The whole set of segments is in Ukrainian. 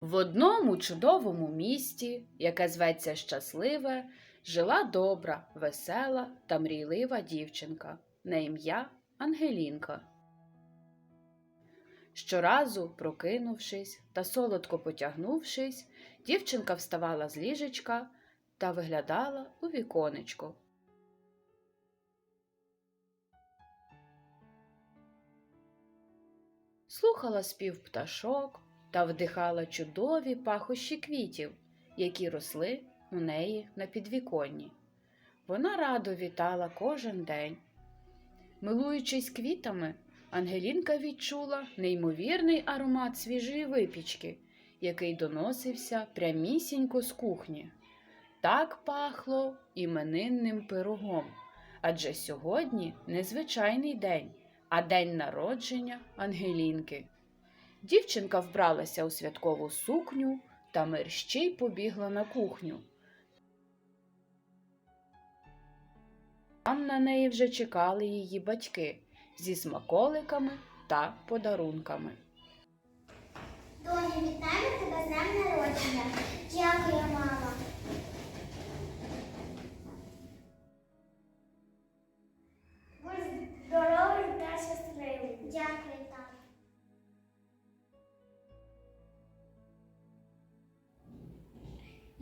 В одному чудовому місті, яке зветься Щасливе, жила добра, весела та мрійлива дівчинка на ім'я Ангелінка. Щоразу, прокинувшись та солодко потягнувшись, дівчинка вставала з ліжечка та виглядала у віконечко. Слухала спів пташок та вдихала чудові пахощі квітів, які росли у неї на підвіконні. Вона радо вітала кожен день. Милуючись квітами, Ангелінка відчула неймовірний аромат свіжої випічки, який доносився прямісінько з кухні. Так пахло іменинним пирогом, адже сьогодні незвичайний день, а день народження Ангелінки. Дівчинка вбралася у святкову сукню та мерщій побігла на кухню. Там на неї вже чекали її батьки зі смаколиками та подарунками. Доню, вітаємо тебе з днем народження. Дякую,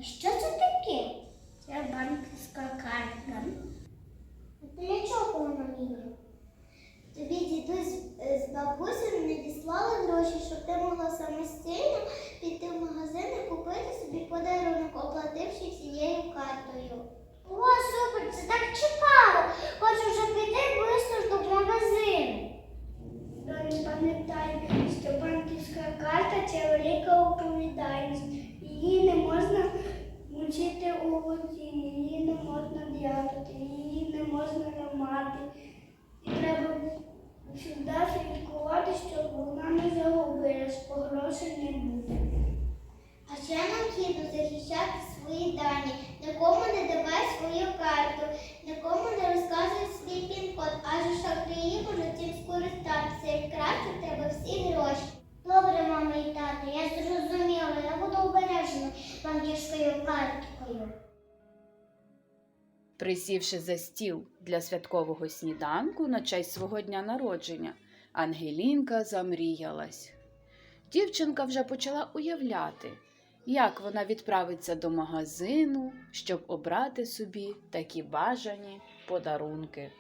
Що це таке? Це банківська картка. Для чого вона мені? Тобі дідусь з бабусею надіслали гроші, щоб ти могла самостійно піти в магазин і купити собі подарунок, оплативши цією картою. О, супер, це так цікаво. Хочу вже піти близько ж до магазину. Доні, пам'ятай, що банківська карта це велика відповідальність. Її не можна мучити у воді, її не можна в'язати, її не можна ламати. І треба завжди слідкувати, щоб вона не загубилась, бо грошей не буде. А ще необхідно захищати свої дані, нікому не давай свою карту, нікому не розказуй свій пін-код, адже шахраї можуть цим скористатися і вкрасти тебе всі гроші. Добре, мама і тато, я зрозуміла, я буду обережна банківською карткою. Присівши за стіл для святкового сніданку на честь свого дня народження, Ангелінка замріялась. Дівчинка вже почала уявляти, як вона відправиться до магазину, щоб обрати собі такі бажані подарунки.